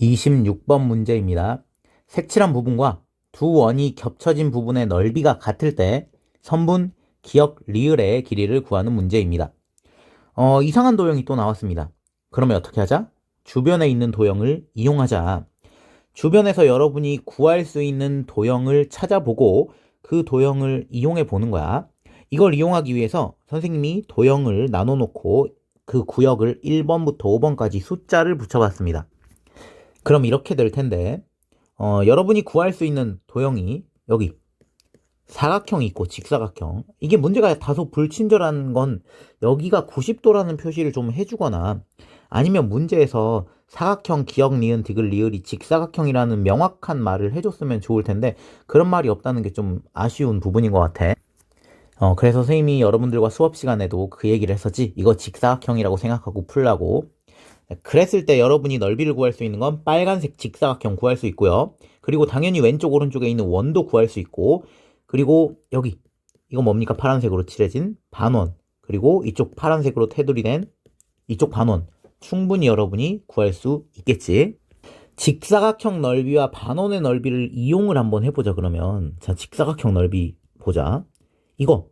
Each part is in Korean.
26번 문제입니다. 색칠한 부분과 두 원이 겹쳐진 부분의 넓이가 같을 때 선분, 기역, 리을의 길이를 구하는 문제입니다. 어, 이상한 도형이 또 나왔습니다. 그러면 어떻게 하자? 주변에 있는 도형을 이용하자. 주변에서 여러분이 구할 수 있는 도형을 찾아보고 그 도형을 이용해 보는 거야. 이걸 이용하기 위해서 선생님이 도형을 나눠 놓고 그 구역을 1번부터 5번까지 숫자를 붙여봤습니다. 그럼 이렇게 될 텐데, 어, 여러분이 구할 수 있는 도형이 여기 사각형이 있고 직사각형. 이게 문제가 다소 불친절한 건 여기가 90도라는 표시를 좀 해주거나 아니면 문제에서 사각형, 기역, 니은, 디귿, 리을이 직사각형이라는 명확한 말을 해줬으면 좋을 텐데 그런 말이 없다는 게 좀 아쉬운 부분인 것 같아. 어, 그래서 선생님이 여러분들과 수업 시간에도 그 얘기를 했었지. 이거 직사각형이라고 생각하고 풀라고. 그랬을 때 여러분이 넓이를 구할 수 있는 건 빨간색 직사각형 구할 수 있고요. 그리고 당연히 왼쪽 오른쪽에 있는 원도 구할 수 있고 그리고 여기 이거 뭡니까 파란색으로 칠해진 반원 그리고 이쪽 파란색으로 테두리 된 이쪽 반원 충분히 여러분이 구할 수 있겠지. 직사각형 넓이와 반원의 넓이를 이용을 한번 해보자 그러면 자 직사각형 넓이 보자. 이거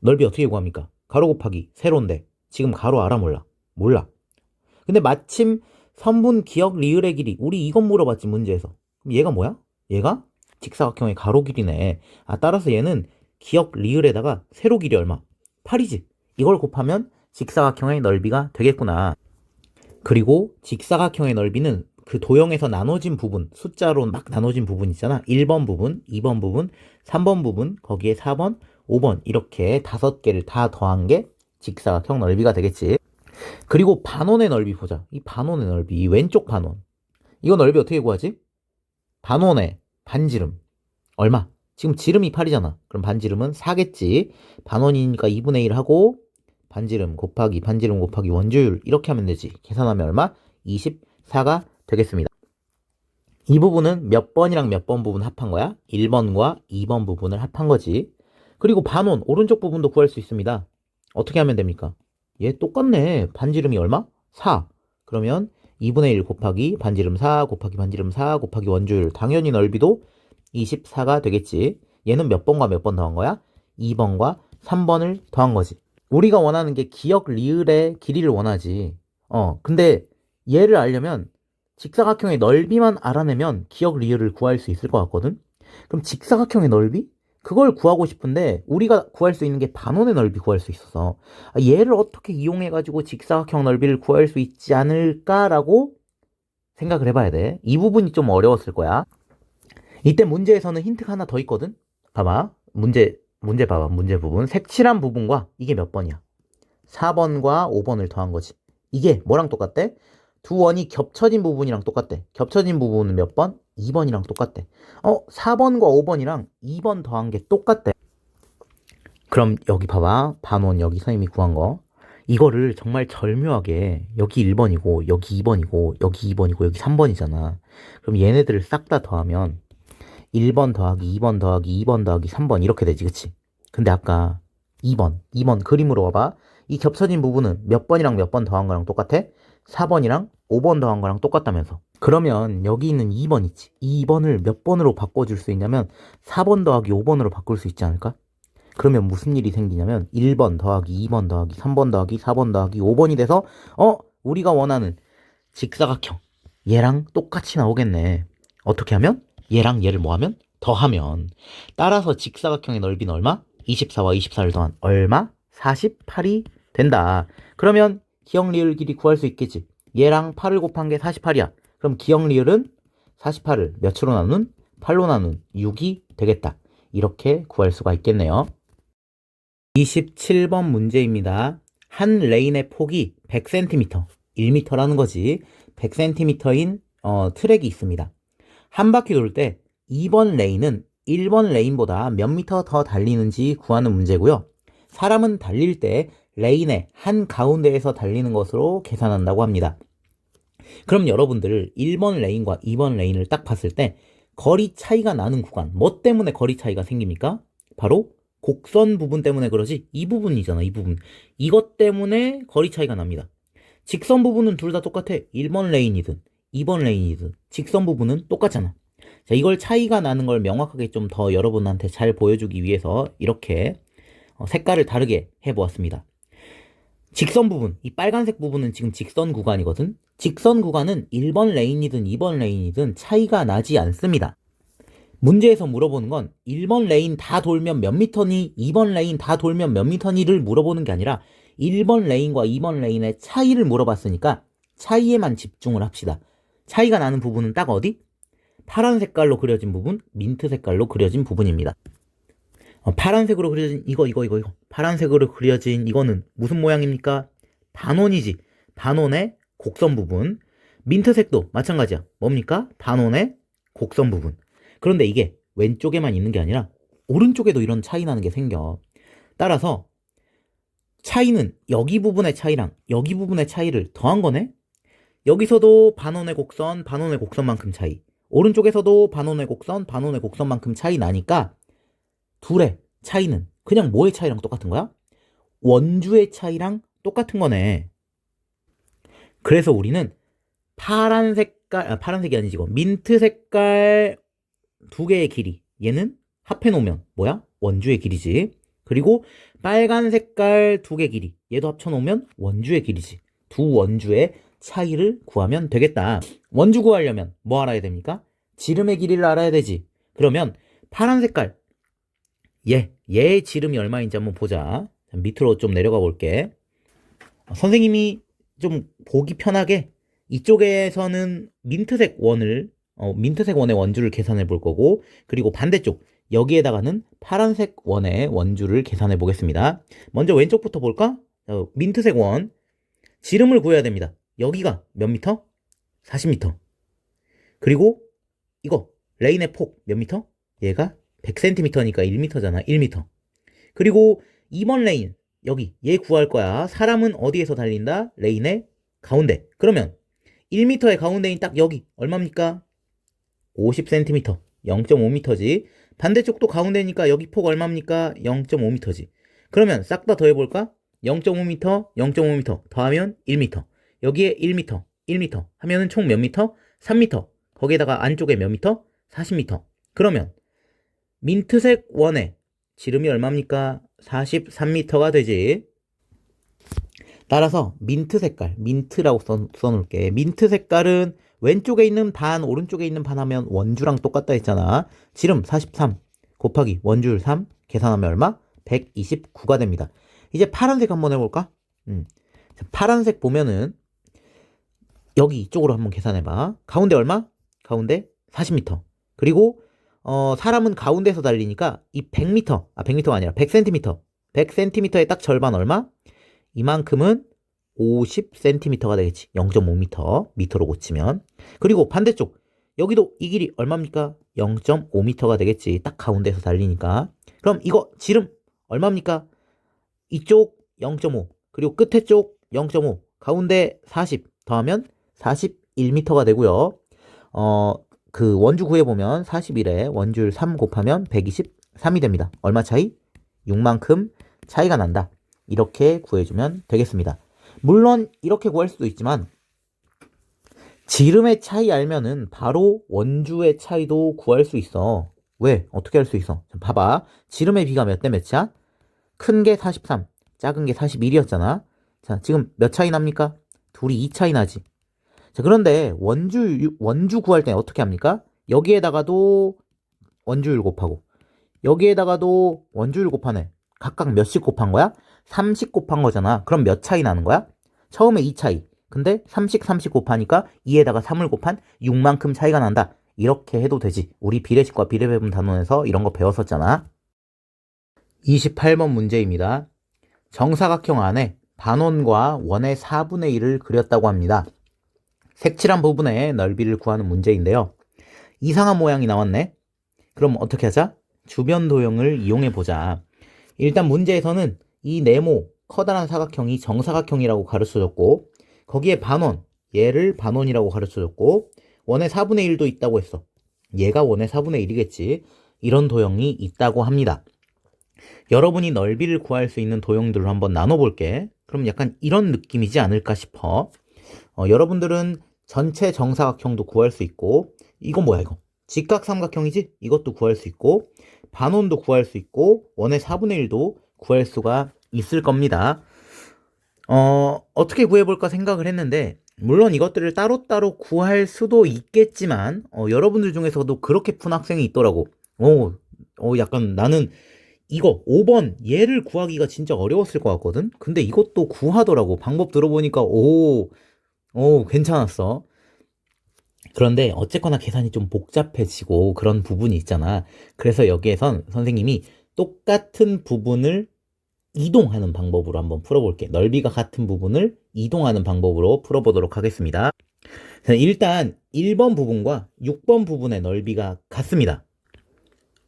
넓이 어떻게 구합니까? 가로 곱하기 세로인데 지금 가로 알아 몰라? 몰라. 근데 마침 선분 기역 리을의 길이 우리 이것 물어봤지 문제에서. 그럼 얘가 뭐야? 얘가 직사각형의 가로 길이네. 아 따라서 얘는 기역 리을에다가 세로 길이 얼마? 8이지. 이걸 곱하면 직사각형의 넓이가 되겠구나. 그리고 직사각형의 넓이는 그 도형에서 나눠진 부분 숫자로 막 나눠진 부분 있잖아. 1번 부분 2번 부분 3번 부분 거기에 4번 5번. 이렇게 다섯 개를 다 더한 게 직사각형 넓이가 되겠지 그리고 반원의 넓이 보자. 이 반원의 넓이, 이 왼쪽 반원. 이거 넓이 어떻게 구하지? 반원의 반지름. 얼마? 지금 지름이 8이잖아. 그럼 반지름은 4겠지. 반원이니까 2분의 1 하고 반지름 곱하기 반지름 곱하기 원주율 이렇게 하면 되지. 계산하면 얼마? 24가 되겠습니다. 이 부분은 몇 번이랑 몇 번 부분 합한 거야? 1번과 2번 부분을 합한 거지. 그리고 반원, 오른쪽 부분도 구할 수 있습니다. 어떻게 하면 됩니까? 얘 똑같네. 반지름이 얼마? 4. 그러면 2분의 1 곱하기 반지름 4 곱하기 반지름 4 곱하기 원주율. 당연히 넓이도 24가 되겠지. 얘는 몇 번과 몇 번 더한 거야? 2번과 3번을 더한 거지. 우리가 원하는 게 기역 리을의 길이를 원하지. 어, 근데 얘를 알려면 직사각형의 넓이만 알아내면 기역 리을을 구할 수 있을 것 같거든? 그럼 직사각형의 넓이? 그걸 구하고 싶은데 우리가 구할 수 있는 게 반원의 넓이 구할 수 있어서 아, 얘를 어떻게 이용해 가지고 직사각형 넓이를 구할 수 있지 않을까라고 생각을 해봐야 돼. 이 부분이 좀 어려웠을 거야. 이때 문제에서는 힌트가 하나 더 있거든. 봐봐. 문제 문제 봐봐. 문제 부분 색칠한 부분과 이게 몇 번이야? 4번과 5번을 더한 거지. 이게 뭐랑 똑같대? 두 원이 겹쳐진 부분이랑 똑같대. 겹쳐진 부분은 몇 번? 2번이랑 똑같대. 어, 4번과 5번이랑 2번 더한 게 똑같대. 그럼 여기 봐봐. 반원 여기 선생님이 구한 거. 이거를 정말 절묘하게 여기 1번이고 여기 2번이고 여기 2번이고 여기 3번이잖아. 그럼 얘네들을 싹 다 더하면 1번 더하기 2번 더하기 2번 더하기 3번 이렇게 되지. 그치? 근데 아까 2번, 2번 그림으로 와봐. 이 겹쳐진 부분은 몇 번이랑 몇 번 더한 거랑 똑같아? 4번이랑 5번 더한 거랑 똑같다면서. 그러면 여기 있는 2번 있지. 이 2번을 몇 번으로 바꿔줄 수 있냐면 4번 더하기 5번으로 바꿀 수 있지 않을까? 그러면 무슨 일이 생기냐면 1번 더하기 2번 더하기 3번 더하기 4번 더하기 5번이 돼서 어? 우리가 원하는 직사각형 얘랑 똑같이 나오겠네. 어떻게 하면? 얘랑 얘를 뭐 하면? 더하면 따라서 직사각형의 넓이는 얼마? 24와 24를 더한 얼마? 48이 된다. 그러면 기억 리을 길이 구할 수 있겠지. 얘랑 8을 곱한 게 48이야. 그럼 기억 리을은 48을 몇으로 나눈? 8로 나눈 6이 되겠다. 이렇게 구할 수가 있겠네요. 27번 문제입니다. 한 레인의 폭이 100cm, 1m라는 거지. 100cm인 어, 트랙이 있습니다. 한 바퀴 돌 때 2번 레인은 1번 레인보다 몇 미터 더 달리는지 구하는 문제고요. 사람은 달릴 때 레인의 한 가운데에서 달리는 것으로 계산한다고 합니다. 그럼 여러분들 1번 레인과 2번 레인을 딱 봤을 때 거리 차이가 나는 구간, 뭐 때문에 거리 차이가 생깁니까? 바로 곡선 부분 때문에 그러지 이 부분이잖아, 이 부분. 이것 때문에 거리 차이가 납니다. 직선 부분은 둘 다 똑같아. 1번 레인이든 2번 레인이든 직선 부분은 똑같잖아. 자, 이걸 차이가 나는 걸 명확하게 좀 더 여러분한테 잘 보여주기 위해서 이렇게 어, 색깔을 다르게 해보았습니다. 직선 부분, 이 빨간색 부분은 지금 직선 구간이거든. 직선 구간은 1번 레인이든 2번 레인이든 차이가 나지 않습니다. 문제에서 물어보는 건 1번 레인 다 돌면 몇 미터니, 2번 레인 다 돌면 몇 미터니를 물어보는 게 아니라 1번 레인과 2번 레인의 차이를 물어봤으니까 차이에만 집중을 합시다. 차이가 나는 부분은 딱 어디? 파란 색깔로 그려진 부분, 민트 색깔로 그려진 부분입니다. 어, 파란색으로 그려진 이거 이거 이거 이거 파란색으로 그려진 이거는 무슨 모양입니까? 반원이지. 반원의 곡선 부분. 민트색도 마찬가지야. 뭡니까? 반원의 곡선 부분. 그런데 이게 왼쪽에만 있는 게 아니라 오른쪽에도 이런 차이 나는 게 생겨. 따라서 차이는 여기 부분의 차이랑 여기 부분의 차이를 더한 거네? 여기서도 반원의 곡선, 반원의 곡선만큼 차이. 오른쪽에서도 반원의 곡선, 반원의 곡선만큼 차이 나니까 둘의 차이는 그냥 뭐의 차이랑 똑같은 거야? 원주의 차이랑 똑같은 거네. 그래서 우리는 파란 색깔, 아, 파란색이 아니지, 이거. 민트 색깔 두 개의 길이. 얘는 합해 놓으면 뭐야? 원주의 길이지. 그리고 빨간 색깔 두 개 길이. 얘도 합쳐 놓으면 원주의 길이지. 두 원주의 차이를 구하면 되겠다. 원주 구하려면 뭐 알아야 됩니까? 지름의 길이를 알아야 되지. 그러면 파란 색깔 얘, 얘의 지름이 얼마인지 한번 보자. 밑으로 좀 내려가 볼게. 어, 선생님이 좀 보기 편하게 이쪽에서는 민트색 원을 어, 민트색 원의 원주를 계산해 볼 거고 그리고 반대쪽 여기에다가는 파란색 원의 원주를 계산해 보겠습니다. 먼저 왼쪽부터 볼까? 어, 민트색 원 지름을 구해야 됩니다. 여기가 몇 미터? 40미터. 그리고 이거 레인의 폭 몇 미터? 얘가 100cm니까 1m잖아. 1m. 그리고 2번 레인 여기 얘 구할 거야. 사람은 어디에서 달린다? 레인의 가운데. 그러면 1m의 가운데인 딱 여기 얼마입니까? 50cm. 0.5m지. 반대쪽도 가운데니까 여기 폭 얼마입니까? 0.5m지. 그러면 싹 다 더해볼까? 0.5m, 0.5m 더하면 1m. 여기에 1m, 1m 하면은 총 몇 미터? 3m. 거기에다가 안쪽에 몇 미터? 40m. 그러면 민트색 원의 지름이 얼마입니까? 43m가 되지. 따라서 민트 색깔, 민트라고 써, 써놓을게. 민트 색깔은 왼쪽에 있는 반, 오른쪽에 있는 반 하면 원주랑 똑같다 했잖아. 지름 43 곱하기 원주율 3 계산하면 얼마? 129가 됩니다. 이제 파란색 한번 해볼까? 음. 자, 파란색 보면은 여기 이쪽으로 한번 계산해봐. 가운데 얼마? 가운데 40m. 그리고 어, 사람은 가운데서 달리니까 이 100m, 아 100m가 아니라 100cm, 100cm의 딱 절반 얼마? 이만큼은 50cm가 되겠지. 0.5m, 미터로 고치면. 그리고 반대쪽, 여기도 이 길이 얼마입니까? 0.5m가 되겠지. 딱 가운데서 달리니까. 그럼 이거 지름 얼마입니까? 이쪽 0.5, 그리고 끝에 쪽 0.5, 가운데 40 더하면 41m가 되고요. 어, 그 원주 구해 보면 41에 원주율 3 곱하면 123이 됩니다. 얼마 차이? 6만큼 차이가 난다. 이렇게 구해주면 되겠습니다. 물론 이렇게 구할 수도 있지만 지름의 차이 알면은 바로 원주의 차이도 구할 수 있어. 왜? 어떻게 할 수 있어? 봐봐. 지름의 비가 몇 대 몇이야? 큰 게 43, 작은 게 41이었잖아. 자, 지금 몇 차이 납니까? 둘이 2 차이 나지. 자, 그런데 원주, 원주 구할 때 어떻게 합니까? 여기에다가도 원주율 곱하고, 여기에다가도 원주율 곱하네. 각각 몇씩 곱한 거야? 3씩 곱한 거잖아. 그럼 몇 차이 나는 거야? 처음에 2 차이. 근데 3씩 3씩 곱하니까 2에다가 3을 곱한 6만큼 차이가 난다. 이렇게 해도 되지. 우리 비례식과 비례배분 단원에서 이런 거 배웠었잖아. 28번 문제입니다. 정사각형 안에 반원과 원의 4분의 1을 그렸다고 합니다. 색칠한 부분의 넓이를 구하는 문제인데요. 이상한 모양이 나왔네. 그럼 어떻게 하자? 주변 도형을 이용해 보자. 일단 문제에서는 이 네모 커다란 사각형이 정사각형이라고 가르쳐줬고 거기에 반원 얘를 반원이라고 가르쳐줬고 원의 4분의 1도 있다고 했어. 얘가 원의 4분의 1이겠지. 이런 도형이 있다고 합니다. 여러분이 넓이를 구할 수 있는 도형들을 한번 나눠볼게. 그럼 약간 이런 느낌이지 않을까 싶어. 어, 여러분들은 전체 정사각형도 구할 수 있고 이건 뭐야 이거? 직각 삼각형이지? 이것도 구할 수 있고 반원도 구할 수 있고 원의 4분의 1도 구할 수가 있을 겁니다. 어 어떻게 구해볼까 생각을 했는데 물론 이것들을 따로따로 구할 수도 있겠지만 어, 여러분들 중에서도 그렇게 푼 학생이 있더라고. 오, 어, 약간 나는 이거 5번 얘를 구하기가 진짜 어려웠을 것 같거든? 근데 이것도 구하더라고. 방법 들어보니까 오, 오 괜찮았어 그런데 어쨌거나 계산이 좀 복잡해지고 그런 부분이 있잖아 그래서 여기에선 선생님이 똑같은 부분을 이동하는 방법으로 한번 풀어볼게 넓이가 같은 부분을 이동하는 방법으로 풀어보도록 하겠습니다 자, 일단 1번 부분과 6번 부분의 넓이가 같습니다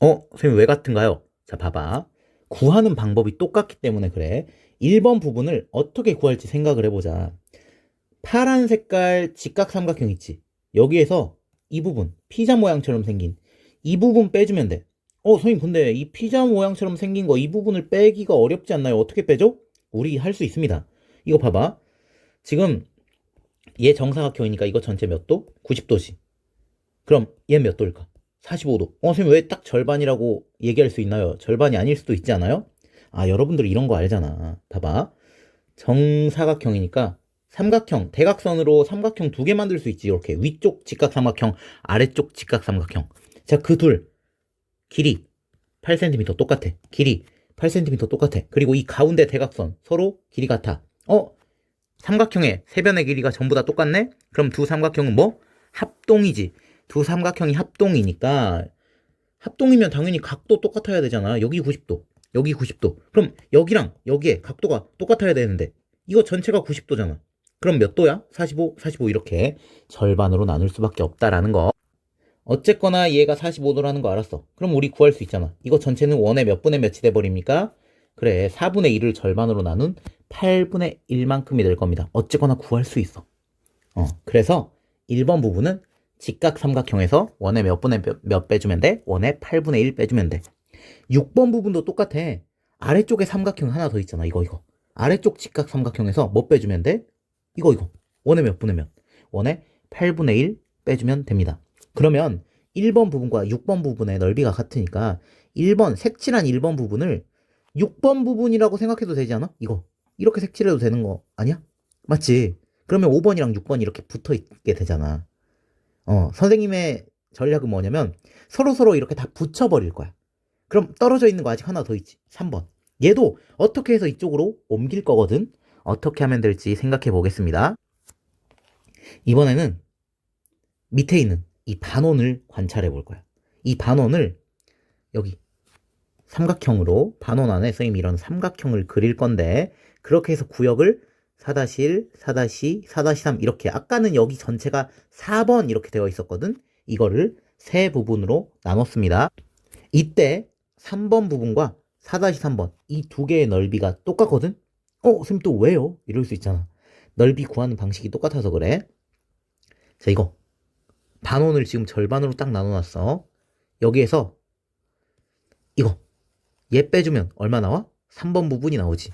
어? 선생님 왜 같은가요? 자, 봐봐. 구하는 방법이 똑같기 때문에 그래. 1번 부분을 어떻게 구할지 생각을 해보자. 파란 색깔 직각 삼각형 있지? 여기에서 이 부분, 피자 모양처럼 생긴 이 부분 빼주면 돼. 어, 선생님, 근데 이 피자 모양처럼 생긴 거 이 부분을 빼기가 어렵지 않나요? 어떻게 빼죠? 우리 할 수 있습니다. 이거 봐봐. 지금 얘 정사각형이니까 이거 전체 몇 도? 90도지. 그럼 얘 몇 도일까? 45도. 어, 선생님 왜 딱 절반이라고 얘기할 수 있나요? 절반이 아닐 수도 있지 않아요? 아, 여러분들 이런 거 알잖아. 봐봐. 정사각형이니까 삼각형, 대각선으로 삼각형 두 개 만들 수 있지. 이렇게 위쪽 직각 삼각형, 아래쪽 직각 삼각형. 자, 그 둘. 길이 8cm 똑같아. 길이 8cm 똑같아. 그리고 이 가운데 대각선 서로 길이 같아. 어? 삼각형의 세 변의 길이가 전부 다 똑같네? 그럼 두 삼각형은 뭐? 합동이지. 두 삼각형이 합동이니까 합동이면 당연히 각도 똑같아야 되잖아. 여기 90도, 여기 90도. 그럼 여기랑 여기에 각도가 똑같아야 되는데 이거 전체가 90도잖아. 그럼 몇 도야? 45, 45 이렇게 절반으로 나눌 수밖에 없다라는 거. 어쨌거나 얘가 45도라는 거 알았어. 그럼 우리 구할 수 있잖아. 이거 전체는 원의 몇 분의 몇이 돼버립니까? 그래, 4분의 1을 절반으로 나눈 8분의 1만큼이 될 겁니다. 어쨌거나 구할 수 있어. 어, 그래서 1번 부분은 직각 삼각형에서 원의 몇 분의 몇, 몇 빼주면 돼? 원의 8분의 1 빼주면 돼. 6번 부분도 똑같아. 아래쪽에 삼각형 하나 더 있잖아. 이거 이거. 아래쪽 직각 삼각형에서 뭐 빼주면 돼? 이거 이거. 원의 몇 분의 몇? 원의 8분의 1 빼주면 됩니다. 그러면 1번 부분과 6번 부분의 넓이가 같으니까 1번 색칠한 1번 부분을 6번 부분이라고 생각해도 되지 않아? 이거. 이렇게 색칠해도 되는 거 아니야? 맞지? 그러면 5번이랑 6번이 이렇게 붙어 있게 되잖아. 어, 선생님의 전략은 뭐냐면 서로 서로 이렇게 다 붙여 버릴 거야. 그럼 떨어져 있는 거 아직 하나 더 있지. 3번. 얘도 어떻게 해서 이쪽으로 옮길 거거든. 어떻게 하면 될지 생각해 보겠습니다. 이번에는 밑에 있는 이 반원을 관찰해 볼 거야. 이 반원을 여기 삼각형으로 반원 안에 선생님이 이런 삼각형을 그릴 건데 그렇게 해서 구역을 4-1, 4-2, 4-3 이렇게 아까는 여기 전체가 4번 이렇게 되어 있었거든. 이거를 세 부분으로 나눴습니다. 이때 3번 부분과 4-3번 이 두 개의 넓이가 똑같거든. 어, 선생님 또 왜요? 이럴 수 있잖아. 넓이 구하는 방식이 똑같아서 그래. 자, 이거 반원을 지금 절반으로 딱 나눠놨어. 여기에서 이거 얘 빼주면 얼마 나와? 3번 부분이 나오지.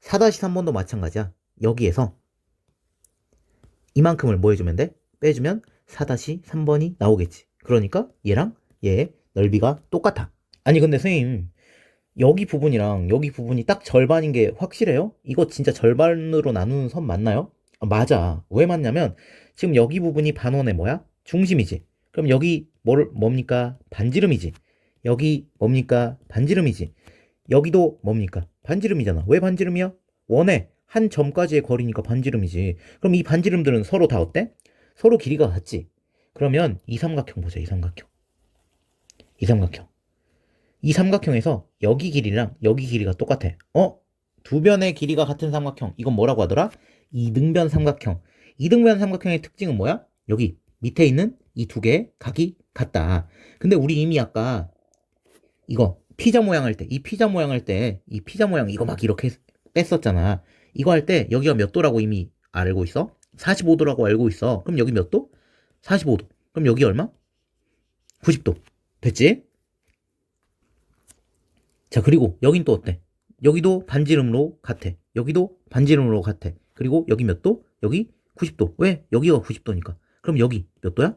4-3번도 마찬가지야. 여기에서 이만큼을 뭐 해주면 돼? 빼주면 4-3번이 나오겠지. 그러니까 얘랑 얘의 넓이가 똑같아. 아니 근데 선생님 여기 부분이랑 여기 부분이 딱 절반인 게 확실해요? 이거 진짜 절반으로 나누는 선 맞나요? 아, 맞아. 왜 맞냐면 지금 여기 부분이 반원의 뭐야? 중심이지. 그럼 여기 뭘 뭡니까? 반지름이지. 여기 뭡니까? 반지름이지. 여기도 뭡니까? 반지름이잖아. 왜 반지름이야? 원의 한 점까지의 거리니까 반지름이지. 그럼 이 반지름들은 서로 다 어때? 서로 길이가 같지. 그러면 이 삼각형 보자. 이 삼각형. 이 삼각형. 이 삼각형에서 여기 길이랑 여기 길이가 똑같아. 어? 두 변의 길이가 같은 삼각형. 이건 뭐라고 하더라? 이등변 삼각형. 이등변 삼각형의 특징은 뭐야? 여기 밑에 있는 이 두 개의 각이 같다. 근데 우리 이미 아까 이거 피자 모양 할 때, 이 피자 모양 할 때, 이 피자 모양 이거 막 이렇게 뺐었잖아. 이거 할 때 여기가 몇 도라고 이미 알고 있어? 45도라고 알고 있어. 그럼 여기 몇 도? 45도. 그럼 여기 얼마? 90도. 됐지? 자, 그리고 여긴 또 어때? 여기도 반지름으로 같아. 여기도 반지름으로 같아. 그리고 여기 몇 도? 여기 90도. 왜? 여기가 90도니까. 그럼 여기 몇 도야?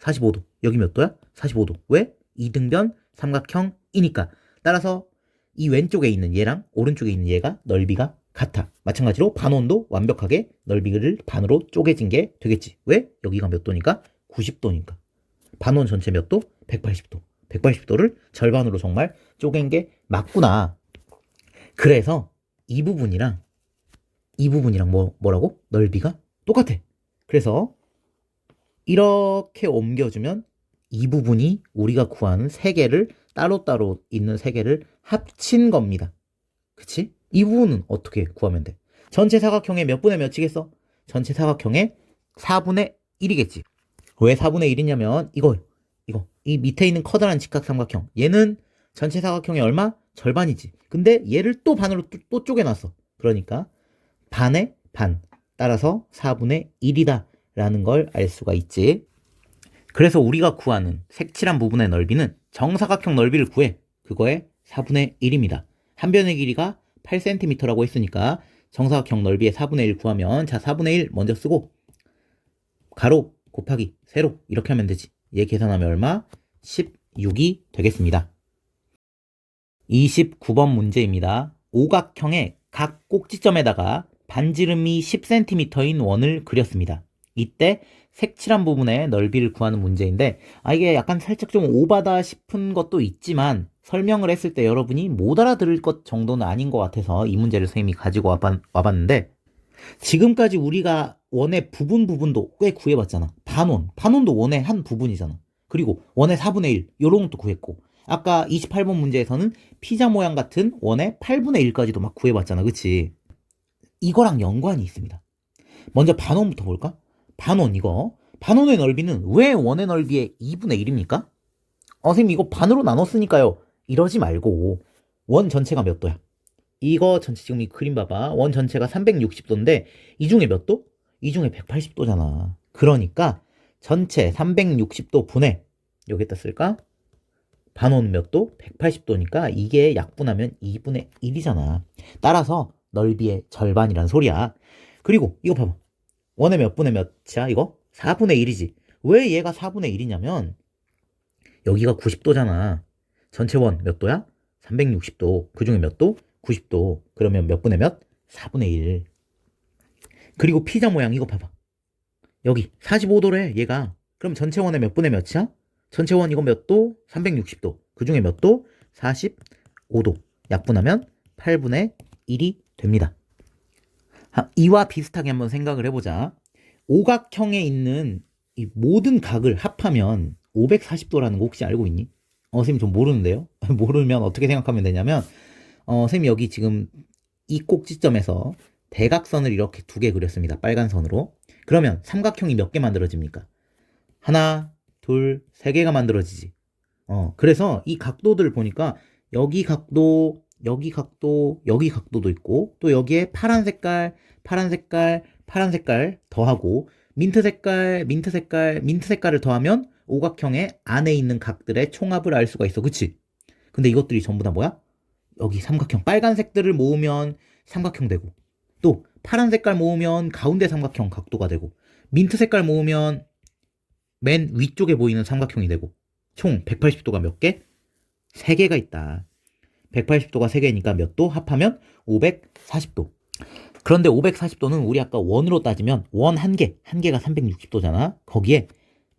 45도. 여기 몇 도야? 45도. 왜? 이등변 삼각형이니까. 따라서 이 왼쪽에 있는 얘랑 오른쪽에 있는 얘가 넓이가 같아. 마찬가지로 반원도 완벽하게 넓이를 반으로 쪼개진 게 되겠지. 왜? 여기가 몇 도니까? 90도니까. 반원 전체 몇 도? 180도. 180도를 절반으로 정말 쪼갠 게 맞구나. 그래서 이 부분이랑 이 부분이랑 뭐, 뭐라고? 넓이가 똑같아. 그래서 이렇게 옮겨주면 이 부분이 우리가 구하는 세 개를 따로따로 있는 세 개를 합친 겁니다. 그치? 이 부분은 어떻게 구하면 돼? 전체 사각형의 몇 분의 몇이겠어? 전체 사각형의 4분의 1이겠지. 왜 4분의 1이냐면 이거 이거 이 밑에 있는 커다란 직각삼각형 얘는 전체 사각형의 얼마? 절반이지. 근데 얘를 또 반으로 또, 또 쪼개놨어. 그러니까 반의 반 따라서 4분의 1이다 라는 걸 알 수가 있지. 그래서 우리가 구하는 색칠한 부분의 넓이는 정사각형 넓이를 구해. 그거의 4분의 1입니다. 한 변의 길이가 8cm라고 했으니까 정사각형 넓이의 4분의 1 구하면 자 4분의 1 먼저 쓰고 가로 곱하기 세로 이렇게 하면 되지. 얘 계산하면 얼마? 16이 되겠습니다. 29번 문제입니다. 오각형의 각 꼭지점에다가 반지름이 10cm인 원을 그렸습니다. 이때 색칠한 부분의 넓이를 구하는 문제인데 아 이게 약간 살짝 좀 오바다 싶은 것도 있지만 설명을 했을 때 여러분이 못 알아들을 것 정도는 아닌 것 같아서 이 문제를 선생님이 가지고 와봤, 와봤는데 지금까지 우리가 원의 부분 부분도 꽤 구해봤잖아. 반원, 반원도 원의 한 부분이잖아. 그리고 원의 4분의 1 요런 것도 구했고 아까 28번 문제에서는 피자 모양 같은 원의 8분의 1까지도 막 구해봤잖아. 그치? 이거랑 연관이 있습니다. 먼저 반원부터 볼까? 반원 이거 반원의 넓이는 왜 원의 넓이의 2분의 1입니까? 어, 선생님 이거 반으로 나눴으니까요. 이러지 말고 원 전체가 몇 도야? 이거 전체 지금 이 그림 봐봐. 원 전체가 360도인데 이 중에 몇 도? 이 중에 180도잖아. 그러니까 전체 360도 분의 여기다 쓸까? 반원 몇 도? 180도니까 이게 약분하면 2분의 1이잖아. 따라서 넓이의 절반이란 소리야. 그리고 이거 봐봐. 원의 몇 분의 몇이야 이거? 4분의 1이지. 왜 얘가 4분의 1이냐면 여기가 90도잖아. 전체 원 몇 도야? 360도. 그 중에 몇 도? 90도. 그러면 몇 분의 몇? 4분의 1. 그리고 피자 모양 이거 봐봐. 여기 45도래 얘가. 그럼 전체 원의 몇 분의 몇이야? 전체 원 이거 몇 도? 360도. 그 중에 몇 도? 45도. 약분하면 8분의 1이 됩니다. 하, 이와 비슷하게 한번 생각을 해보자. 오각형에 있는 이 모든 각을 합하면 540도라는 거 혹시 알고 있니? 어, 선생님 좀 모르는데요? 모르면 어떻게 생각하면 되냐면, 어, 선생님 여기 지금 이 꼭지점에서 대각선을 이렇게 두 개 그렸습니다. 빨간 선으로. 그러면 삼각형이 몇 개 만들어집니까? 하나, 둘, 세 개가 만들어지지. 어, 그래서 이 각도들 보니까 여기 각도, 여기 각도, 여기 각도도 있고, 또 여기에 파란 색깔, 파란 색깔, 파란 색깔 더하고, 민트 색깔, 민트 색깔, 민트 색깔을 더하면 오각형의 안에 있는 각들의 총합을 알 수가 있어. 그치? 근데 이것들이 전부 다 뭐야? 여기 삼각형, 빨간색들을 모으면 삼각형 되고, 또 파란 색깔 모으면 가운데 삼각형 각도가 되고, 민트 색깔 모으면 맨 위쪽에 보이는 삼각형이 되고, 총 180도가 몇 개? 3개가 있다. 180도가 3개니까 몇 도? 합하면 540도. 그런데 540도는 우리 아까 원으로 따지면 원 한 개, 한 개가 360도잖아. 거기에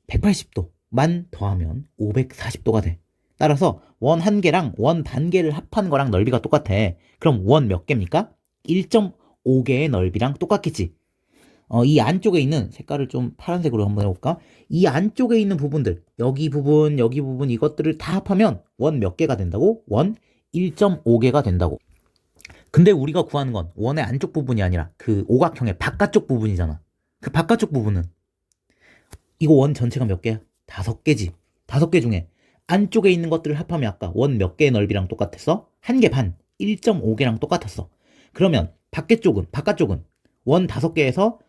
180도만 더하면 540도가 돼. 따라서 원 한 개랑 원 반 개를 합한 거랑 넓이가 똑같아. 그럼 원 몇 개입니까? 1.5 개의 넓이랑 똑같겠지. 어, 이 안쪽에 있는 색깔을 좀 파란색으로 한번 해볼까? 이 안쪽에 있는 부분들, 여기 부분, 여기 부분 이것들을 다 합하면 원 몇 개가 된다고? 원 1.5개가 된다고. 근데 우리가 구하는 건 원의 안쪽 부분이 아니라 그 오각형의 바깥쪽 부분이잖아. 그 바깥쪽 부분은 이거 원 전체가 몇 개야? 다섯 개지. 다섯 개 중에 안쪽에 있는 것들을 합하면 아까 원 몇 개의 넓이랑 똑같았어? 한 개 반, 1.5개랑 똑같았어. 그러면 밖에 쪽은, 바깥쪽은 원 다섯 개에서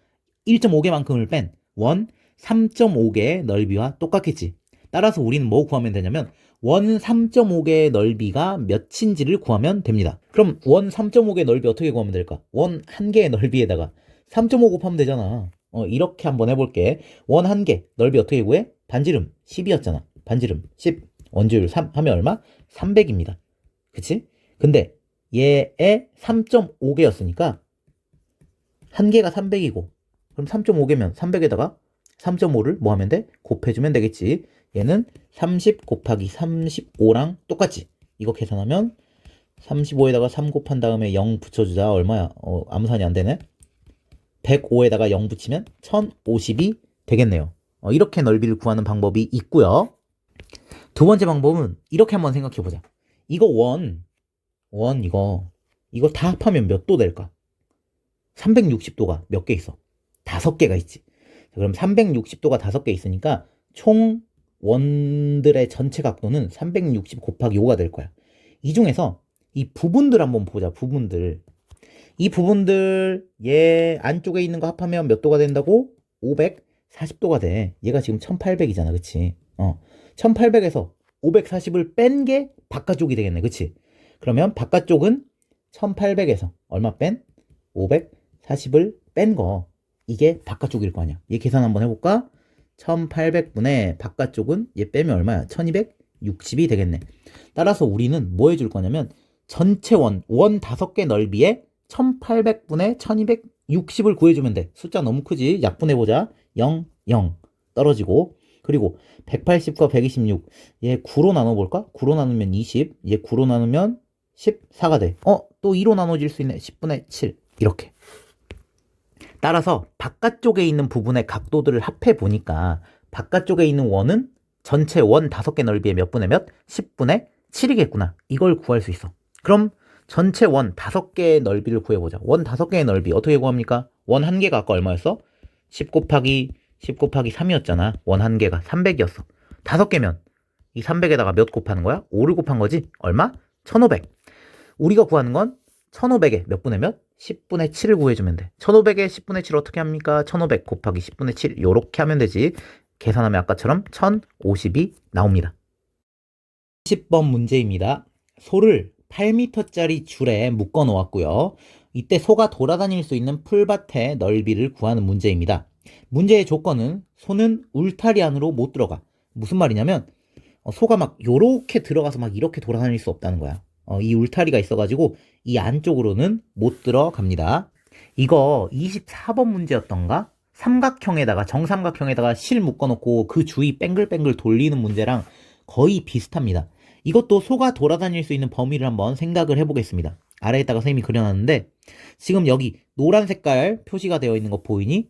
1.5개만큼을 뺀 원 3.5개의 넓이와 똑같겠지. 따라서 우리는 뭐 구하면 되냐면 원 3.5개의 넓이가 몇인지를 구하면 됩니다. 그럼 원 3.5개의 넓이 어떻게 구하면 될까? 원한 개의 넓이에다가 3.5 곱하면 되잖아. 어, 이렇게 한번 해볼게. 원한 개, 넓이 어떻게 구해? 반지름 10이었잖아. 반지름 10, 원주율 3 하면 얼마? 300입니다. 그치? 근데 얘의 3.5개였으니까 한 개가 300이고 그럼 3.5개면 300에다가 3.5를 뭐 하면 돼? 곱해주면 되겠지. 얘는 30 곱하기 35랑 똑같지. 이거 계산하면 35에다가 3 곱한 다음에 0 붙여주자. 얼마야? 어, 암산이 안 되네. 105에다가 0 붙이면 1050이 되겠네요. 어, 이렇게 넓이를 구하는 방법이 있고요. 두 번째 방법은 이렇게 한번 생각해 보자. 이거 원, 원 이거, 이거 다 합하면 몇 도 될까? 360도가 몇 개 있어? 다섯 개가 있지. 자, 그럼 360도가 다섯 개 있으니까 총 원들의 전체 각도는 360 곱하기 5가 될 거야. 이 중에서 이 부분들 한번 보자. 부분들. 이 부분들 얘 안쪽에 있는 거 합하면 몇 도가 된다고? 540도가 돼. 얘가 지금 1800이잖아. 그치? 어. 1800에서 540을 뺀 게 바깥쪽이 되겠네. 그치? 그러면 바깥쪽은 1800에서 얼마 뺀? 540을 뺀 거. 이게 바깥쪽일 거 아니야. 얘 계산 한번 해볼까? 1800분의 바깥쪽은 얘 빼면 얼마야? 1260이 되겠네. 따라서 우리는 뭐 해줄 거냐면 전체 원, 원 다섯 개 넓이에 1800분의 1260을 구해주면 돼. 숫자 너무 크지? 약분해보자. 0, 0 떨어지고 그리고 180과 126, 얘 9로 나눠볼까? 9로 나누면 20, 얘 9로 나누면 14가 돼. 어, 또 2로 나눠질 수 있네. 10분의 7. 이렇게. 따라서 바깥쪽에 있는 부분의 각도들을 합해 보니까 바깥쪽에 있는 원은 전체 원 5개 넓이의 몇 분의 몇? 10분의 7이겠구나. 이걸 구할 수 있어. 그럼 전체 원 5개의 넓이를 구해보자. 원 5개의 넓이 어떻게 구합니까? 원 1개가 아까 얼마였어? 10 곱하기 10 곱하기 3이었잖아. 원 1개가 300이었어. 5개면 이 300에다가 몇 곱하는 거야? 5를 곱한 거지? 얼마? 1500. 우리가 구하는 건 1500에 몇 분의 몇? 10분의 7을 구해주면 돼. 1500에 10분의 7 어떻게 합니까? 1500 곱하기 10분의 7 요렇게 하면 되지. 계산하면 아까처럼 1050이 나옵니다. 10번 문제입니다. 소를 8m짜리 줄에 묶어 놓았고요. 이때 소가 돌아다닐 수 있는 풀밭의 넓이를 구하는 문제입니다. 문제의 조건은 소는 울타리 안으로 못 들어가. 무슨 말이냐면 어, 소가 막 요렇게 들어가서 막 이렇게 돌아다닐 수 없다는 거야. 어, 이 울타리가 있어가지고 이 안쪽으로는 못 들어갑니다. 이거 24번 문제였던가? 삼각형에다가 정삼각형에다가 실 묶어놓고 그 주위 뺑글뺑글 돌리는 문제랑 거의 비슷합니다. 이것도 소가 돌아다닐 수 있는 범위를 한번 생각을 해보겠습니다. 아래에다가 선생님이 그려놨는데 지금 여기 노란 색깔 표시가 되어 있는 거 보이니?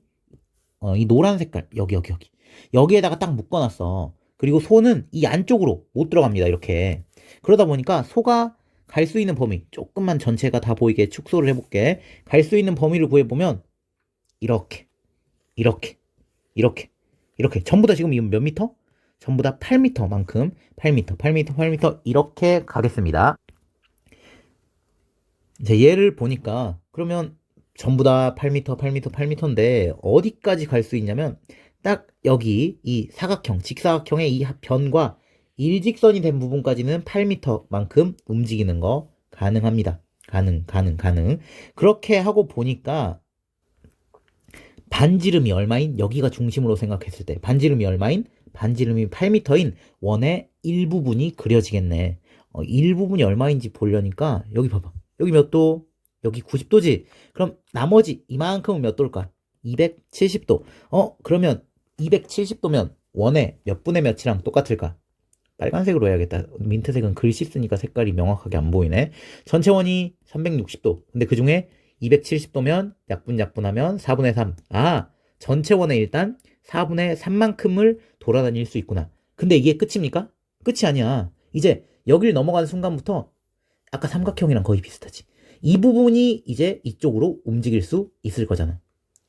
어, 이 노란 색깔 여기 여기 여기 여기에다가 딱 묶어놨어. 그리고 소는 이 안쪽으로 못 들어갑니다. 이렇게 그러다 보니까 소가 갈 수 있는 범위 조금만 전체가 다 보이게 축소를 해볼게. 갈 수 있는 범위를 구해보면 이렇게 이렇게 이렇게 이렇게 전부 다 지금 이몇 미터? 전부 다 8m만큼 8m, 8m, 8m 이렇게 가겠습니다. 이제 얘를 보니까 그러면 전부 다 8m, 8m, 8m인데 어디까지 갈 수 있냐면 딱 여기 이 사각형, 직사각형의 이 변과 일직선이 된 부분까지는 8m만큼 움직이는 거 가능합니다. 가능, 가능, 가능. 그렇게 하고 보니까 반지름이 얼마인 여기가 중심으로 생각했을 때 반지름이 얼마인 반지름이 8m인 원의 일부분이 그려지겠네. 어, 일부분이 얼마인지 보려니까 여기 봐봐. 여기 몇 도? 여기 90도지. 그럼 나머지 이만큼은 몇 도일까? 270도. 어, 그러면 270도면 원의 몇 분의 몇이랑 똑같을까? 빨간색으로 해야겠다. 민트색은 글씨 쓰니까 색깔이 명확하게 안 보이네. 전체 원이 360도. 근데 그 중에 270도면 약분 약분하면 4분의 3. 아, 전체 원의 일단 4분의 3만큼을 돌아다닐 수 있구나. 근데 이게 끝입니까? 끝이 아니야. 이제 여길 넘어가는 순간부터 아까 삼각형이랑 거의 비슷하지. 이 부분이 이제 이쪽으로 움직일 수 있을 거잖아.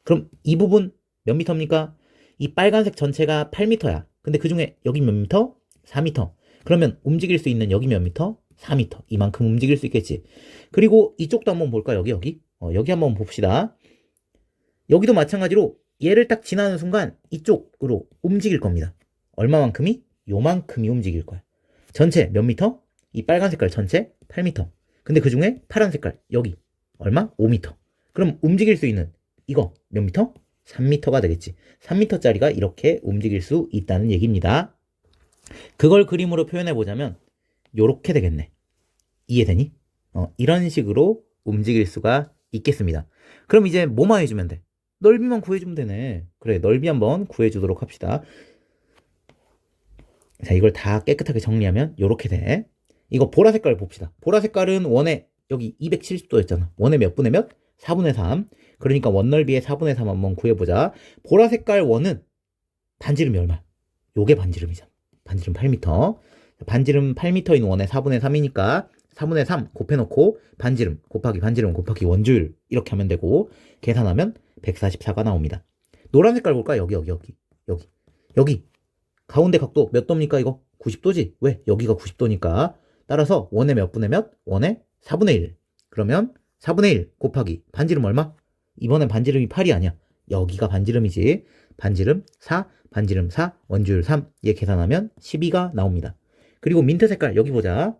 그럼 이 부분 몇 미터입니까? 이 빨간색 전체가 8미터야. 근데 그 중에 여기 몇 미터? 4미터. 그러면 움직일 수 있는 여기 몇 미터? 4미터. 이만큼 움직일 수 있겠지. 그리고 이쪽도 한번 볼까? 여기, 여기. 어, 여기 한번 봅시다. 여기도 마찬가지로 얘를 딱 지나는 순간 이쪽으로 움직일 겁니다. 얼마만큼이? 요만큼이 움직일 거야. 전체 몇 미터? 이 빨간 색깔 전체 8미터. 근데 그 중에 파란 색깔 여기 얼마? 5미터. 그럼 움직일 수 있는 이거 몇 미터? 3m가 되겠지. 3m짜리가 이렇게 움직일 수 있다는 얘기입니다. 그걸 그림으로 표현해 보자면 요렇게 되겠네. 이해되니? 어, 이런 식으로 움직일 수가 있겠습니다. 그럼 이제 뭐만 해주면 돼? 넓이만 구해주면 되네. 그래, 넓이 한번 구해주도록 합시다. 자, 이걸 다 깨끗하게 정리하면 요렇게 돼. 이거 보라 색깔 봅시다. 보라 색깔은 원의 여기 270도였잖아. 원의 몇 분의 몇? 4분의 3. 그러니까 원 넓이의 4분의 3 한번 구해보자. 보라 색깔 원은 반지름이 얼마? 요게 반지름이잖아. 반지름 8m. 반지름 8m인 원의 4분의 3이니까 4분의 3 곱해놓고 반지름 곱하기 반지름 곱하기 원주율 이렇게 하면 되고 계산하면 144가 나옵니다. 노란 색깔 볼까? 여기 여기 여기 여기 여기 가운데 각도 몇 도입니까 이거? 90도지? 왜? 여기가 90도니까 따라서 원의 몇 분의 몇? 원의 4분의 1 그러면 4분의 1 곱하기 반지름 얼마? 이번엔 반지름이 8이 아니야 여기가 반지름이지 반지름 4 반지름 4 원주율 3얘 계산하면 12가 나옵니다 그리고 민트 색깔 여기 보자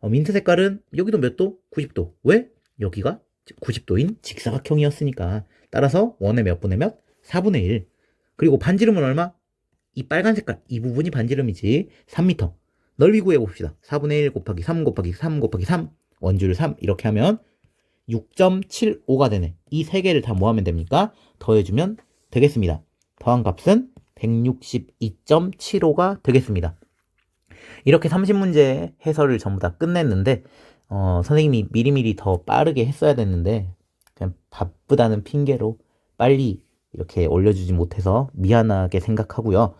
어, 민트 색깔은 여기도 몇 도? 90도 왜? 여기가 90도인 직사각형이었으니까 따라서 원의 몇 분의 몇? 4분의 1 그리고 반지름은 얼마? 이 빨간 색깔 이 부분이 반지름이지 3m 넓이 구해봅시다 4분의 1 곱하기 3 곱하기 3 곱하기 3 원주율 3 이렇게 하면 6.75가 되네 이 세 개를 다 뭐 하면 됩니까? 더해주면 되겠습니다 더한 값은 162.75가 되겠습니다 이렇게 30문제 해설을 전부 다 끝냈는데 어, 선생님이 미리미리 더 빠르게 했어야 됐는데 그냥 바쁘다는 핑계로 빨리 이렇게 올려주지 못해서 미안하게 생각하고요.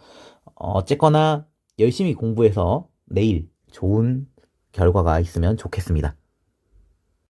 어, 어쨌거나 열심히 공부해서 내일 좋은 결과가 있으면 좋겠습니다.